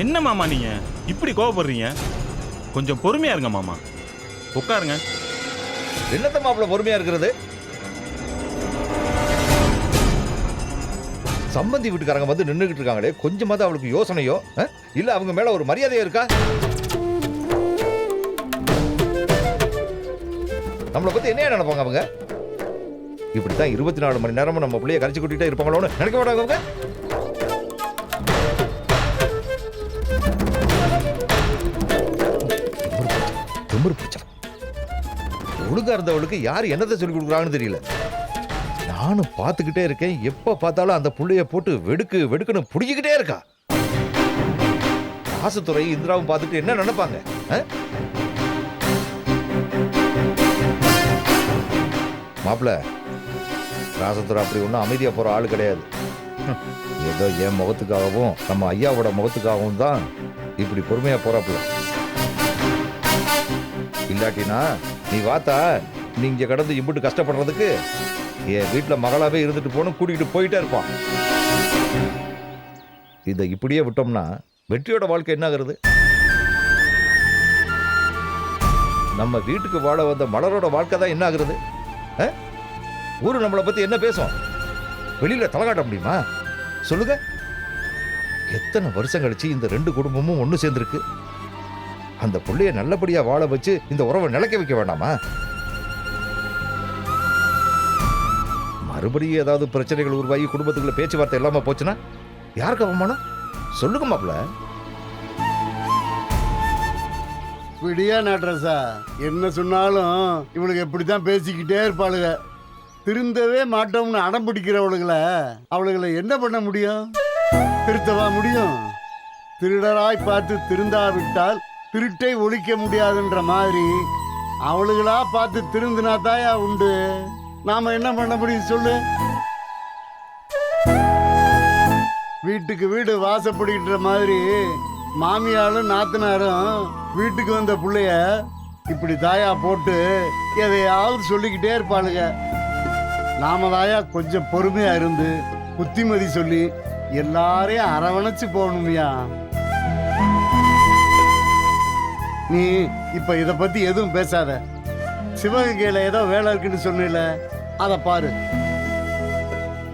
என்ன மாமா நீங்க? இப்படி கோவப்படுறீங்க? கொஞ்சம் பொறுமையா இருங்க மாமா. உட்காருங்க. என்னத்த மாப்பிள்ள பொறுமையா இருக்கிறது? சம்பந்தி வீட்டுக்காரங்க வந்து நின்றுகிட்டு இருக்காங்களே கொஞ்சமாவது அவளுக்கு யோசனையோ இல்ல அவங்க மேல ஒரு மரியாதையோ இருக்கா? நம்மளை பத்தி என்ன நினைப்பாங்க அவங்க? இப்படித்தான் இருபத்தி நாலு மணி நேரமும் நம்ம பிள்ளைய கரைச்சி கூட்டிகிட்டே இருப்பாங்களோன்னு நினைக்க மாட்டாங்க அவங்க? திமிரு பிடிச்சவன். ஒழுங்கா இருந்தவளுக்கு யார் என்னத்தை சொல்லி கொடுக்குறாங்கன்னு தெரியல. நானும் பார்த்துக்கிட்டே இருக்கேன். எப்போ பார்த்தாலும் அந்த புள்ளைய போட்டு வெடுக்கு வெடுக்குன்னு பிடிக்கிக்கிட்டே இருக்கா. ராசத்துறை இந்திராவும் பார்த்துட்டு என்ன நினைப்பாங்க? மாப்பிள்ள மாப்பிள ராசத்துறை அப்படி ஒன்றும் அமைதியாக போகிற ஆள் கிடையாது. ஏதோ என் முகத்துக்காகவும் நம்ம ஐயாவோட முகத்துக்காகவும் தான் இப்படி பொறுமையாக போகிறாப்புல பொண்டாட்டினா நீ வாத்தா நீ இங்கே கடந்து இம்புட்டு கஷ்டப்படுறதுக்கு என் வீட்டுல மகளாவே இருந்துட்டு போகணும் கூட்டிகிட்டு போயிட்டே இருப்பான். இதை இப்படியே விட்டோம்னா வெற்றியோட வாழ்க்கை என்ன ஆகுறது? நம்ம வீட்டுக்கு வாழ வந்த மலரோட வாழ்க்கை தான் என்ன ஆகுறது? ஊரு நம்மளை பத்தி என்ன பேசும்? வெளியில தலை காட்ட முடியுமா? சொல்லுங்க. எத்தனை வருஷம் கழிச்சு இந்த ரெண்டு குடும்பமும் ஒன்று சேர்ந்துருக்கு? அந்த பிள்ளைய நல்லபடியா வாழ வச்சு இந்த உறவை நிலைக்க வைக்க வேண்டாமா? மறுபடியும் ஏதாவது பிரச்சனைகள் உருவாகி குடும்பத்துக்குள்ள பேச்சுவார்த்தை இல்லாம போச்சுன்னா யாருக்கு அவமானம்? சொல்லுங்க மாப்ள விடியா நட்ரஸா என்ன சொன்னாலும் இவளுக்கு இப்படித்தான் பேசிக்கிட்டே இருப்பாளுங்க திருந்தவே மாட்டோம்னு அடம் பிடிக்கிறவளுகளை அவளுகளை என்ன பண்ண முடியும்? திருத்தவா முடியும்? திருடராய் பார்த்து திருந்தாவிட்டால் திருட்டை ஒழிக்க முடியாதுன்ற மாதிரி அவளுகளா பார்த்து திருந்தினா தாயா உண்டு? நாம என்ன பண்ண முடியும் சொல்லு? வீட்டுக்கு வீடு வாசப்படுகின்ற மாதிரி மாமியாரும் நாத்தனாரும் வீட்டுக்கு வந்த பிள்ளைய இப்படி தாயா போட்டு எதையாவது சொல்லிக்கிட்டே இருப்பாளுங்க நாம தாயா கொஞ்சம் பொறுமையா இருந்து புத்திமதி சொல்லி எல்லாரையும் அரவணைச்சு போகணுமியா. நீ இப்ப இத பத்தி எதுவும் பேசாத. சிவகங்கையில ஏதோ வேலை இருக்குன்னு சொன்னில அதை பாரு.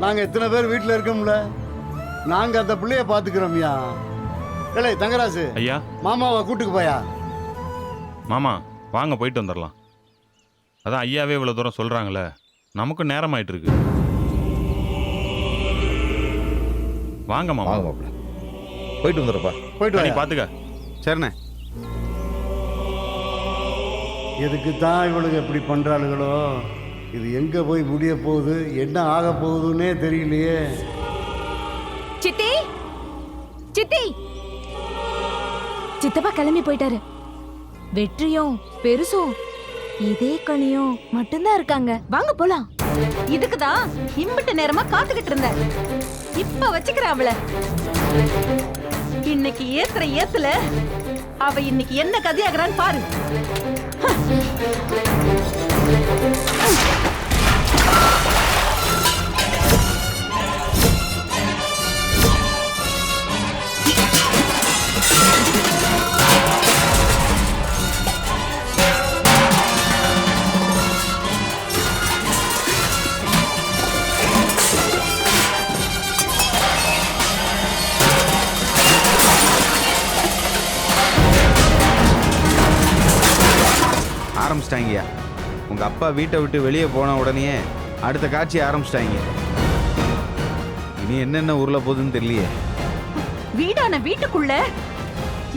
நாங்க எத்தனை பேர் வீட்டுல இருக்கோம்ல? நாங்க அந்த பிள்ளைய பாத்துக்கிறோம்யா ஏலே தங்கராசு. ஐயா. மாமாவை கூட்டுக்கு போயா? மாமா வாங்க போயிட்டு வந்துடலாம் அதான் ஐயாவே இவ்வளோ தூரம் சொல்கிறாங்களே நமக்கும் நேரம் ஆயிட்டு இருக்கு வாங்க மாமா. வாங்க போயிட்டு வந்துடுறப்பா. போயிட்டு நீ வாயா பார்த்துக்க சரிண்ணே எதுக்கு தான் இவளுக்கு எப்படி பண்ணுறாளுகளோ இது எங்கே போய் முடிய போகுது? என்ன ஆக போகுதுன்னே தெரியலையே. சித்தி! சித்தி! சித்தப்பா கிளம்பி போயிட்டாரு. வெற்றியும் பெருசும் இதே கனியும் மட்டும்தான் இருக்காங்க. வாங்க போலாம். இதுக்குதான் இம்பிட்டு நேரமா காத்துக்கிட்டு இருந்தேன். இப்ப வச்சுக்கிறேன் அவளை. இன்னைக்கு ஏத்துற ஏத்துல அவ இன்னைக்கு என்ன கதையாகிறான்னு பாரு. அப்பா வீட்டை விட்டு வெளியே போன உடனே அடுத்த காட்சி ஆரம்பிச்சிட்டாங்க. இனி என்னென்ன ஊர்ல போகுதுன்னு தெரியலையே. வீடான வீட்டுக்குள்ள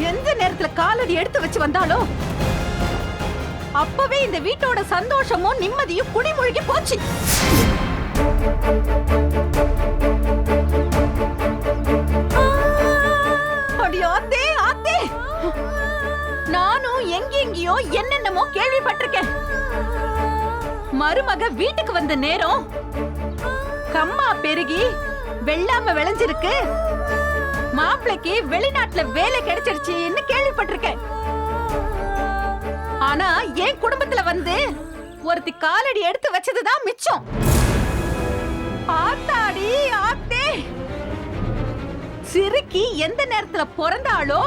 எந்த நேரத்துல காலடி எடுத்து வச்சு வந்தாலோ அப்பவே இந்த வீட்டோட சந்தோஷமும் நிம்மதியும் குடிமூழ்கி போச்சு. அடி ஆத்தே ஆத்தே. நானும் எங்கெங்கேயோ என்னென்னமோ கேள்விப்பட்டிருக்கேன். மருமக வீட்டுக்கு வந்த நேரம் கம்மா பெருகி வெள்ளாம விளைஞ்சிருக்கு. மாப்பிளைக்கு வெளிநாட்டுல வேலை கிடைச்சிருச்சுன்னு கேள்விப்பட்டிருக்கேன். ஆனா என் குடும்பத்துல வந்து ஒருத்தி காலடி எடுத்து வச்சதுதான் மிச்சம். ஆத்தாடி ஆத்தே. சிறுக்கி எந்த நேரத்துல பிறந்தாளோ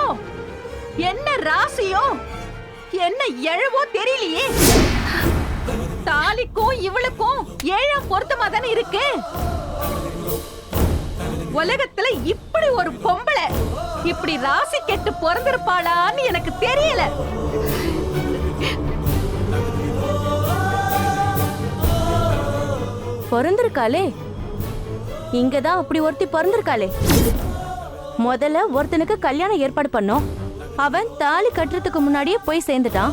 என்ன ராசியோ என்ன எழவோ தெரியலையே. தாலிக்கும் இவளுக்கும் ஏழாம் பொருத்தமா தானே இருக்கு? உலகத்துல இப்படி ஒரு பொம்பளை இப்படி ராசி கெட்டு பிறந்திருப்பாளான்னு எனக்கு தெரியல. பிறந்திருக்காளே? இங்கதான் அப்படி ஒருத்தி பிறந்திருக்காளே. முதல்ல ஒருத்தனுக்கு கல்யாணம் ஏற்பாடு பண்ணோம். அவன் தாலி கட்டுறதுக்கு முன்னாடியே போய் சேர்ந்துட்டான்.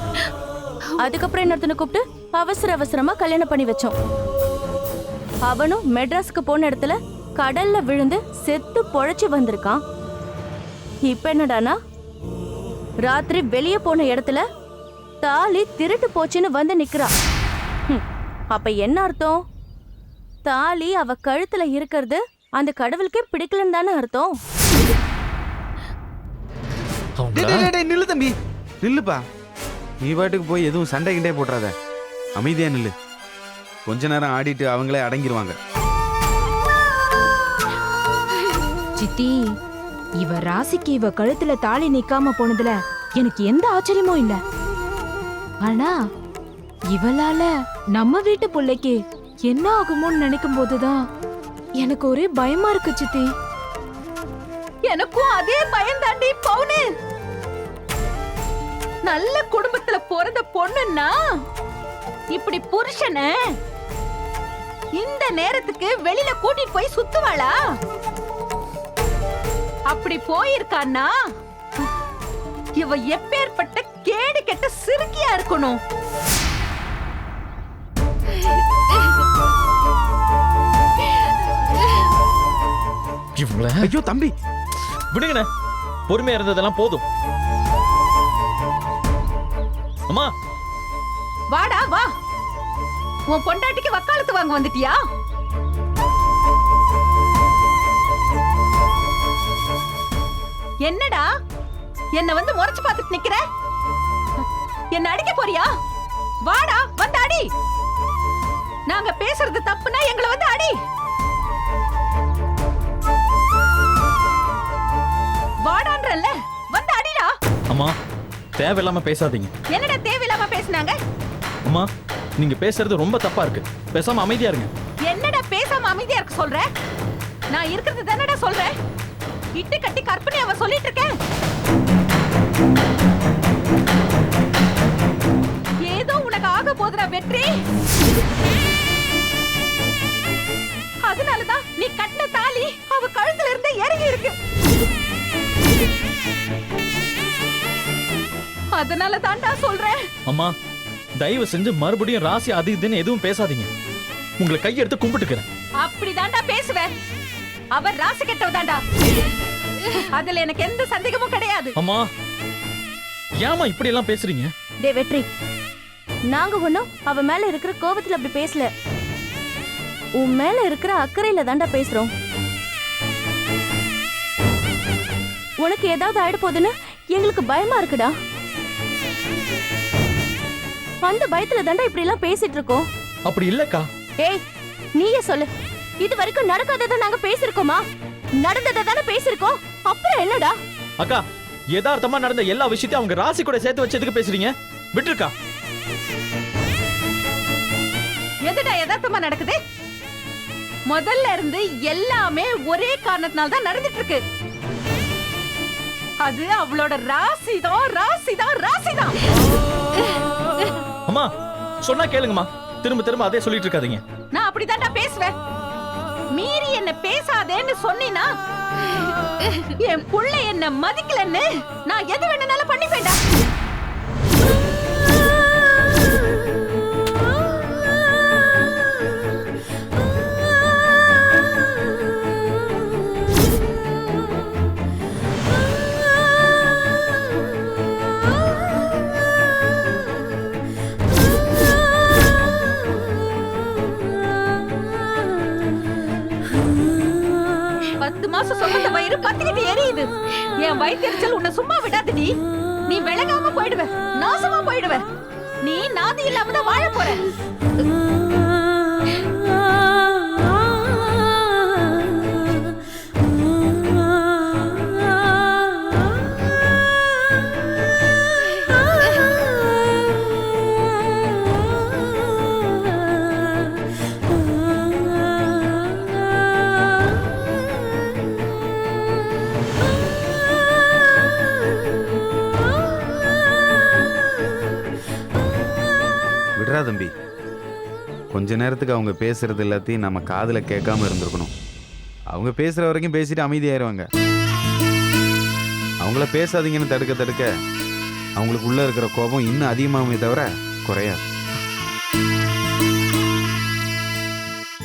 அதுக்கப்புறம் இன்னொருத்தனை கூப்பிட்டு அவசர அவசரமா கல்யாணம் பண்ணி வச்சோம். அவனும் மெட்ராஸ்க்கு போன இடத்துல கடல்ல விழுந்து செத்து பொழைச்சி வந்திருக்கான். இப்ப என்னடானா? ராத்திரி வெளியே போன இடத்துல தாலி திருட்டு போச்சுன்னு வந்து நிக்கிறா. அப்ப என்ன அர்த்தம்? தாலி அவ கழுத்துல இருக்கிறது அந்த கடவுளுக்கே பிடிக்கலன்னு தானே அர்த்தம்? நில்லு தம்பி. நில்லுப்பா. நீ பாட்டுக்கு போய் எதுவும் சண்டை கிண்டே போட்டுறாத. அமைதியா நில்லு. கொஞ்ச நேரம் ஆடிட்டு அவங்களே அடங்கிருவாங்க. சித்தி இவ ராசிக்கு இவ கழுத்துல தாலி நிக்காம போனதுல எனக்கு எந்த ஆச்சரியமும் இல்ல. ஆனா இவளால நம்ம வீட்டு பிள்ளைக்கு என்ன ஆகுமோன்னு நினைக்கும் போதுதான் எனக்கு ஒரே பயமா இருக்கு சித்தி. எனக்கும் அதே பயம் தாண்டி பவுனு. நல்ல குடும்பத்துல பிறந்த பொண்ணுன்னா இப்படி புருஷனை இந்த நேரத்துக்கு வெளியில கூட்டிட்டு போய் சுத்துவாளா? அப்படி போயிருக்கான்னா இவ எப்பேற்பட்ட கேடு கெட்ட சிறுக்கியா இருக்கணும்? இவங்கள ஐயோ தம்பி! விடுங்கண்ணே. பொறுமையா இருந்ததெல்லாம் போதும். அம்மா! வாடா வா. உன் பொண்டாட்டிக்கு வக்காலத்து வாங்க வந்துட்டியா? என்னடா? என்ன வந்து முறைச்சு பார்த்துட்டு நிக்கிற? என்ன அடிக்க போறியா? வாடா வந்து அடி. நாங்க பேசுறது தப்புனா எங்களை வந்து அடி. வாடான்றல்ல வந்து அடிடா. அம்மா தேவையில்லாம பேசாதீங்க. என்னடா தேவையில்லாம பேசுனாங்க? அம்மா நீங்க பேசுறது ரொம்ப தப்பா இருக்கு. பேசாம அமைதியா இருங்க. என்னடா பேசாம அமைதியா இருக்க சொல்ற? நான் இருக்கிறது தானடா சொல்றேன் இட்டு கட்டி கற்பனை அவ சொல்லிட்டு இருக்கேன் ஏதோ உனக்கு ஆக போதுடா வெற்றி. அதனாலதான் நீ கட்டின தாலி அவ கழுத்துல இருந்து இறங்கி இருக்கு. அதனால தான்டா சொல்றேன். அம்மா தயவு செஞ்சு மறுபடியும் ராசி அது இதுன்னு எதுவும் பேசாதீங்க. உங்களை கையெடுத்து கும்பிட்டுக்கிறேன். அப்படிதான்டா பேசுவேன் அவர் ராசி கெட்டவதான்டா. அதுல எனக்கு எந்த சந்தேகமும் கிடையாது. அம்மா ஏமா இப்படி எல்லாம் பேசுறீங்க? டே வெற்றி நாங்க ஒண்ணும் அவ மேல இருக்கிற கோபத்துல அப்படி பேசல. உன் மேல இருக்கிற அக்கறையில தாண்டா பேசுறோம். உனக்கு ஏதாவது ஆயிட போகுதுன்னு எங்களுக்கு பயமா இருக்குடா. அந்த பயத்துல தாண்டா இப்படி எல்லாம் பேசிட்டு இருக்கோம். அப்படி இல்லக்கா. ஏய் நீயே சொல்லு. இது வரைக்கும் நடக்காததை நாங்க பேசிருக்கோமா நடந்ததை தானே பேசிருக்கோம் அப்புறம் என்னடா? அக்கா யதார்த்தமா நடந்த எல்லா விஷயத்தையும் அவங்க ராசி கூட சேர்த்து வச்சு எதுக்கு பேசுறீங்க? விட்டுருக்கா. எதுடா யதார்த்தமா நடக்குது? முதல்ல இருந்து எல்லாமே ஒரே காரணத்தினால தான் நடந்துட்டு இருக்கு அது அவளோட ராசி தான் ராசி தான் ராசி தான் அம்மா சொன்னா கேளுங்கம்மா. திரும்ப திரும்ப அதே சொல்லிட்டு இருக்காதீங்க. நான் அப்படிதான்டா பேசுவேன். மீறி என்ன பேசாதேன்னு சொன்னீனா என் புள்ள என்ன மதிக்கலன்னு நான் எது வேணும்னாலும் பண்ணிப்பேன்டா. மாசம் சுமந்த வயிறு பத்திக்கிட்டு எரியுது. என் வயிற்றுச்சல் உன்னை சும்மா விடாதடி. நீ விளங்காம போயிடுவ. நாசமா போயிடுவ. நீ நாதி இல்லாம தான் வாழ போற. விட்றா தம்பி. கொஞ்ச நேரத்துக்கு அவங்க பேசுறது எல்லாத்தையும் நம்ம காதில் கேட்காம இருந்திருக்கணும். அவங்க பேசுற வரைக்கும் பேசிட்டு அமைதியாயிருவாங்க. அவங்கள பேசாதீங்கன்னு தடுக்க தடுக்க அவங்களுக்கு உள்ள இருக்கிற கோபம் இன்னும் அதிகமாகுமே தவிர குறையாது.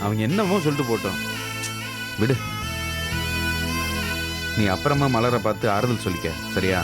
அவங்க என்னமோ சொல்லிட்டு போட்டோம். விடு. நீ அப்புறமா மலரை பார்த்து ஆறுதல் சொல்லிக்க சரியா?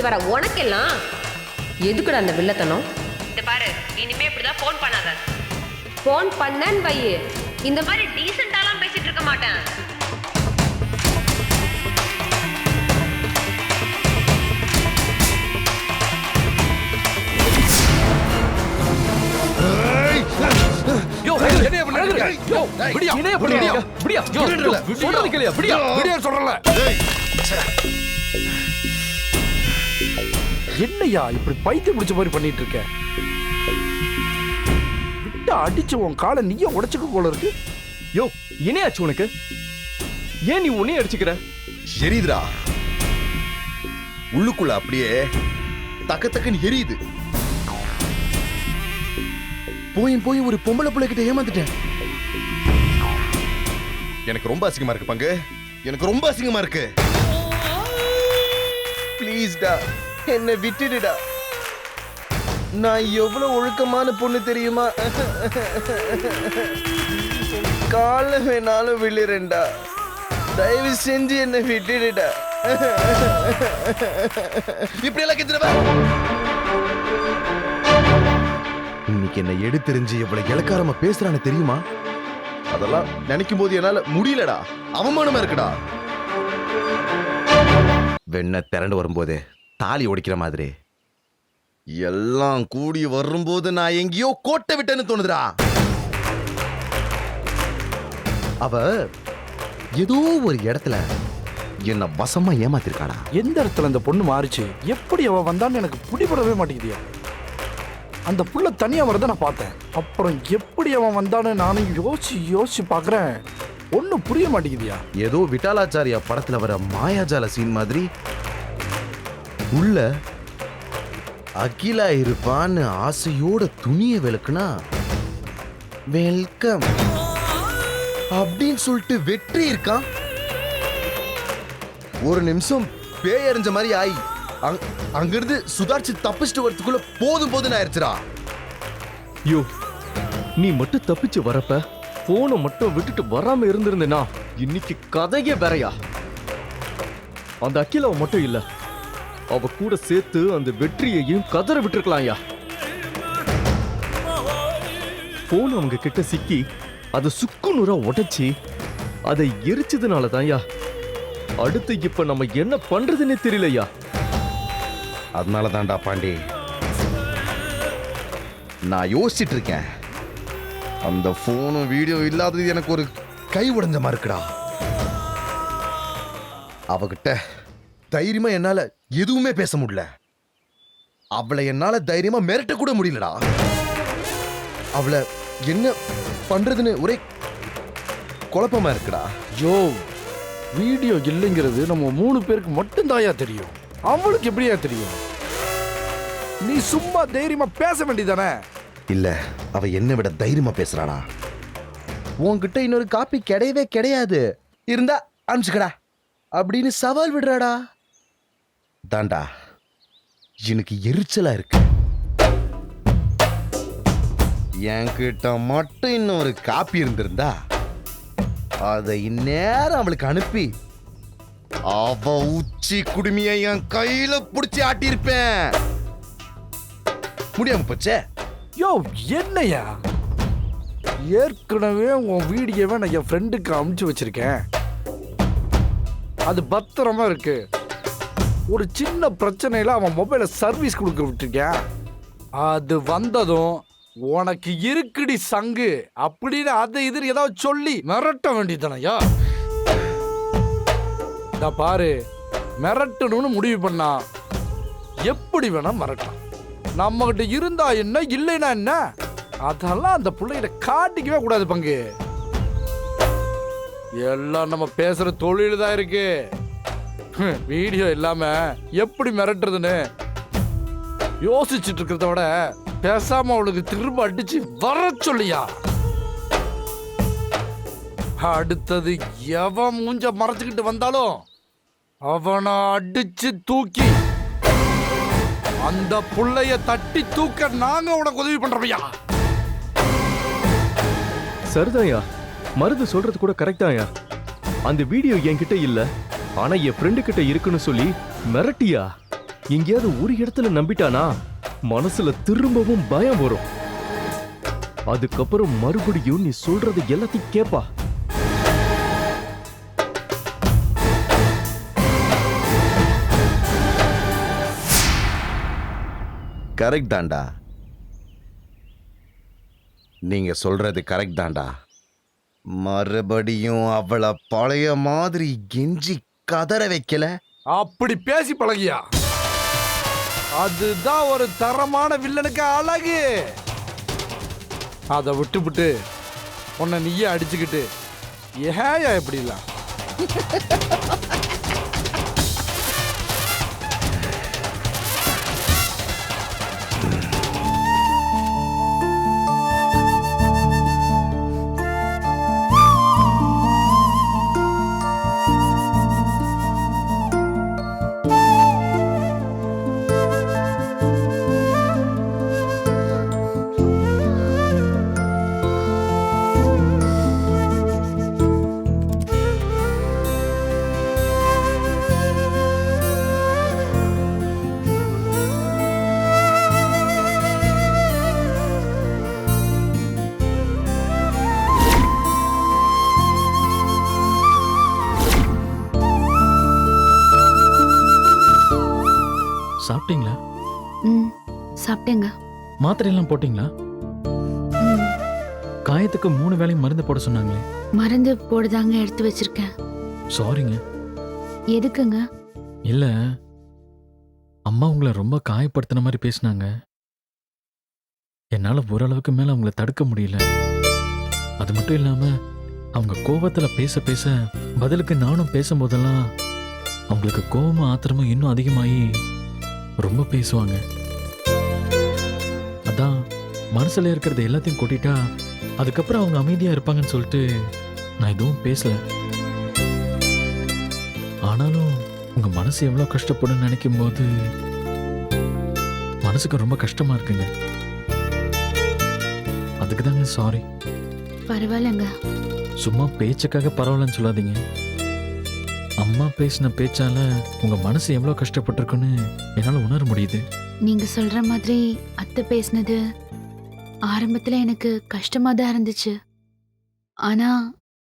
மூடிட்டு வர. உனக்கெல்லாம்? எதுக்குடா அந்த வில்லத்தனம்? இந்த பாரு இனிமே இப்படிதான் ஃபோன் பண்ணாத. ஃபோன் பண்ணேன்னு வையு. இந்த மாதிரி டீசெண்டாலாம் பேசிட்டு இருக்க மாட்டேன். விடியா விடியா விடியா சொல்றது கேளியா விடியா விடியா சொல்றல என்னய்யா இப்படி பைத்தியம் பிடிச்ச மாதிரி பண்ணிட்டு இருக்க விட்டு அடிச்சு உன் காலை நீயே உடைச்சுக்க போல இருக்கு. யோ இணையாச்சு உனக்கு? ஏன் நீ உன்னைய அடிச்சுக்கிற? எரியுதுடா. உள்ளுக்குள்ள அப்படியே தக்க தக்கன்னு எரியுது. போய் போய் ஒரு பொம்பளை பிள்ளை கிட்ட ஏமாந்துட்டேன். எனக்கு ரொம்ப அசிங்கமா இருக்கு பங்கு. எனக்கு ரொம்ப அசிங்கமா இருக்கு. ப்ளீஸ்டா என்ன விட்டுடுடா. நான் எவ்வளவு ஒழுக்கமான பொண்ணு தெரியுமா? கால வேணாலும் விழுறேன்டா. தயவு செஞ்சு என்ன விட்டுடுடா. இப்படி எல்லாம் கெஞ்சிருவ இன்னைக்கு என்ன எடுத்தெறிஞ்சு எவ்வளவு இலக்காரமா பேசுறான்னு தெரியுமா? அதெல்லாம் நினைக்கும் போது என்னால முடியலடா. அவமானமா இருக்குடா. வெண்ண திரண்டு வரும்போது தாலி உடைக்கிற மாதிரி. எல்லாம் கூடி வரும்போது நான் எங்கேயோ கோட்டை விட்டேன்னு தோணுதுடா. அவ ஏதோ ஒரு இடத்துல என்ன வசமா ஏமாத்திருக்காடா. எந்த இடத்துல அந்த பொண்ணு மாறிச்சு? எப்படி அவ வந்தான்னு எனக்கு பிடிபடவே மாட்டேங்குதியா? அந்த புள்ள தனியா வரத நான் பார்த்தேன். அப்புறம் எப்படி அவன் வந்தான்னு நானும் யோசிச்சு யோசிச்சு பார்க்கறேன். ஒன்றும் புரிய மாட்டேங்குதியா? ஏதோ விட்டாலாச்சாரியா படத்துல வர மாயாஜால சீன் மாதிரி உள்ள அகிலா இருப்பான்னு ஆசையோட துணிய விளக்குனா வெல்கம் அப்படின்னு சொல்லிட்டு வெற்றி இருக்கான் ஒரு நிமிஷம் பேயறிஞ்ச மாதிரி ஆயி அங்- அங்கிருந்து சுதாரிச்சு தப்பிச்சுட்டு வரதுக்குள்ள போதும் போதும் ஆயிடுச்சுடா யோ நீ மட்டும் தப்பிச்சு வரப்ப போனை மட்டும் விட்டுட்டு வராம இருந்திருந்தேனா? இன்னைக்கு கதையே வேறையா? அந்த அகிலாவை மட்டும் இல்லை அவ கூட சேர்த்து அந்த வெற்றியையும் கதற விட்டுருக்கலாம்யா. போன் அவங்க கிட்ட சிக்கி அதை சுக்கு நூறா உடைச்சி அதை எரிச்சதுனால தான்யா அடுத்து இப்ப நம்ம என்ன பண்றதுன்னே தெரியலையா. அதனால தான்டா பாண்டி. நான் யோசிச்சிட்டு இருக்கேன் அந்த போனும் வீடியோ இல்லாதது எனக்கு ஒரு கை உடைஞ்ச மாதிரி இருக்குடா அவகிட்ட தைரியமா என்னால எதுவுமே பேச முடியல. அவளை என்னால தைரியமா மிரட்ட கூட முடியலடா. அவளை என்ன பண்றதுன்னு ஒரே குழப்பமா இருக்குடா. யோ வீடியோ இல்லைங்கிறது நம்ம மூணு பேருக்கு மட்டும் தாயா தெரியும். அவளுக்கு எப்படியா தெரியும்? நீ சும்மா தைரியமா பேச வேண்டியதானே? இல்ல அவ என்னை விட தைரியமா பேசுறாடா. உன்கிட்ட இன்னொரு காப்பி கிடையவே கிடையாது. இருந்தா அனுப்பிச்சுக்கடா. அப்படின்னு சவால் விடுறாடா. தாண்டா. எனக்கு எரிச்சலா இருக்கு. என்கிட்ட மட்டும் இன்னும் ஒரு காப்பி இருந்திருந்தா அதை இந்நேரம் அவளுக்கு அனுப்பி அவ உச்சி குடுமியை என் கையில புடிச்சு ஆட்டியிருப்பேன். முடியாம போச்சே? யோ என்னையா? ஏற்கனவே உன் வீடியோவை நான் என் ஃப்ரெண்டுக்கு அமுச்சு வச்சிருக்கேன். அது பத்திரமா இருக்கு. ஒரு சின்ன பிரச்சனையில் அவன் மொபைலை சர்வீஸ் கொடுக்க விட்டுருக்கேன். அது வந்ததும் உனக்கு இருக்குடி சங்கு அப்படின்னு அதை இது ஏதாவது சொல்லி மிரட்ட வேண்டியதானயா இந்த பாரு மிரட்டணும்னு முடிவு பண்ணா எப்படி வேணா மிரட்டான் நம்மகிட்ட இருந்தா என்ன இல்லைனா என்ன? அதெல்லாம் அந்த பிள்ளைகிட்ட காட்டிக்கவே கூடாது பங்கு. எல்லாம் நம்ம பேசுற தொழில் தான் இருக்கு. வீடியோ இல்லாம எப்படி மிரட்டுறதுன்னு யோசிச்சுட்டு இருக்கிறத விட பேசாம அவளுக்கு திரும்ப அடிச்சு வர சொல்லியா. அடுத்தது எவன் மூஞ்ச மறைச்சுக்கிட்டு வந்தாலும் அவனை அடிச்சு தூக்கி அந்த புள்ளைய தட்டி தூக்க நாங்க உனக்கு உதவி பண்றோம்யா. சரிதாயா மருது சொல்றது கூட கரெக்டாயா அந்த வீடியோ என்கிட்ட இல்லை. ஆனா என் ஃப்ரெண்டு கிட்ட இருக்குன்னு சொல்லி மிரட்டியா? எங்கேயாவது ஒரு இடத்துல நம்பிட்டானா? மனசுல திரும்பவும் பயம் வரும். அதுக்கப்புறம் மறுபடியும் நீ சொல்றது எல்லாத்தையும் கேப்பா. கரெக்ட் தான்டா. நீங்க சொல்றது கரெக்ட் தான்டா. மறுபடியும் அவளை பழைய மாதிரி கெஞ்சி கதற வைக்கல. அப்படி பேசி பழகியா? அதுதான் ஒரு தரமான வில்லனுக்கு அழகு. அதை விட்டுவிட்டு உன்னை நீயே அடிச்சுக்கிட்டு ஏயா இப்படிலாம்? மாத்திரையெல்லாம் போட்டிங்களா? காயத்துக்கு மூணு வேளையும் மருந்து போட சொன்னாங்களே. மருந்து போடுதாங்க எடுத்து வச்சிருக்கேன். சாரிங்க எதுக்குங்க? இல்ல அம்மா உங்களை ரொம்ப காயப்படுத்தின மாதிரி பேசினாங்க. என்னால ஓரளவுக்கு மேல அவங்கள தடுக்க முடியல. அது மட்டும் இல்லாம அவங்க கோபத்துல பேச பேச பதிலுக்கு நானும் பேசும்போதெல்லாம் அவங்களுக்கு கோபமும் ஆத்திரமும் இன்னும் அதிகமாகி ரொம்ப பேசுவாங்க. அதான் மனசுல இருக்கிறது எல்லாத்தையும் கொட்டிட்டா அதுக்கப்புறம் அவங்க அமைதியா இருப்பாங்கன்னு சொல்லிட்டு நான் எதுவும் பேசல. ஆனாலும் உங்க மனசு எவ்வளவு கஷ்டப்படும்னு நினைக்கும் போது மனசுக்கு ரொம்ப கஷ்டமா இருக்குங்க. அதுக்கு தாங்க சாரி பரவாயில்லங்க. சும்மா பேச்சுக்காக பரவாயில்லன்னு சொல்லாதீங்க. அம்மா பேசின பேச்சால உங்க மனசு எவ்வளவு கஷ்டப்பட்டிருக்குன்னு என்னால உணர முடியுது. நீங்க சொல்ற மாதிரி அத்தை பேசினது ஆரம்பத்துல எனக்கு கஷ்டமா தான் இருந்துச்சு. ஆனா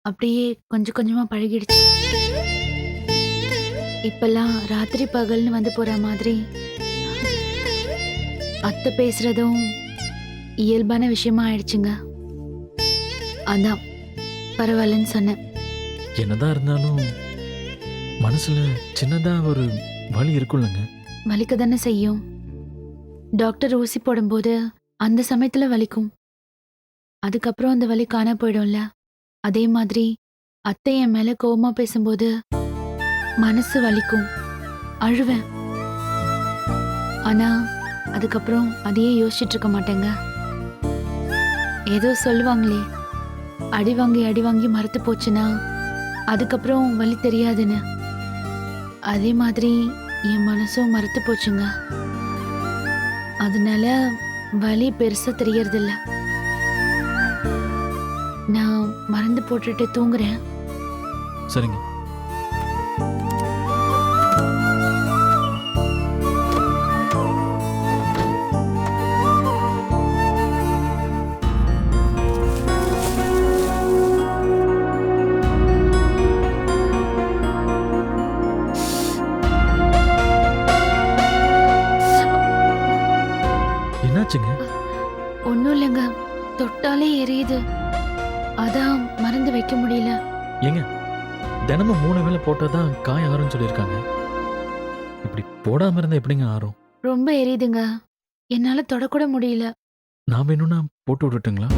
அப்படியே கொஞ்சம் கொஞ்சமா பழகிடுச்சு. இப்பெல்லாம் ராத்திரி பகல்னு வந்து போற மாதிரி அத்தை பேசுறதும் இயல்பான விஷயமா ஆயிடுச்சுங்க. அதான் பரவாயில்லன்னு சொன்னேன். என்னதான் இருந்தாலும் மனசுல சின்னதா ஒரு வலி இருக்கும்லங்க வலிக்க தானே செய்யும்? டாக்டர் ஊசி போடும்போது அந்த சமயத்துல வலிக்கும். அதுக்கப்புறம் அந்த வலி காண போயிடும்ல. அதே மாதிரி அத்தை என் மேல கோபமா பேசும்போது மனசு வலிக்கும். அழுவேன். ஆனா அதுக்கப்புறம் அதையே யோசிச்சுட்டு இருக்க மாட்டேங்க. ஏதோ சொல்லுவாங்களே அடி வாங்கி அடி வாங்கி மறுத்து போச்சுன்னா அதுக்கப்புறம் வலி தெரியாதுன்னு. அதே மாதிரி என் மனசும் மறுத்து போச்சுங்க. அதனால வலி பெருசா தெரியறதில்ல. நான் மறந்து போட்டுட்டு தூங்குறேன். சரிங்க. போட்டால் தான் காய ஆறும்னு சொல்லியிருக்காங்க. இப்படி போடாமல் இருந்தால் எப்படிங்க ஆறும்? ரொம்ப எரியுதுங்க. என்னால தொடக்கூட முடியல. நான் வேணும்னா போட்டு விட்டுட்டுங்களா?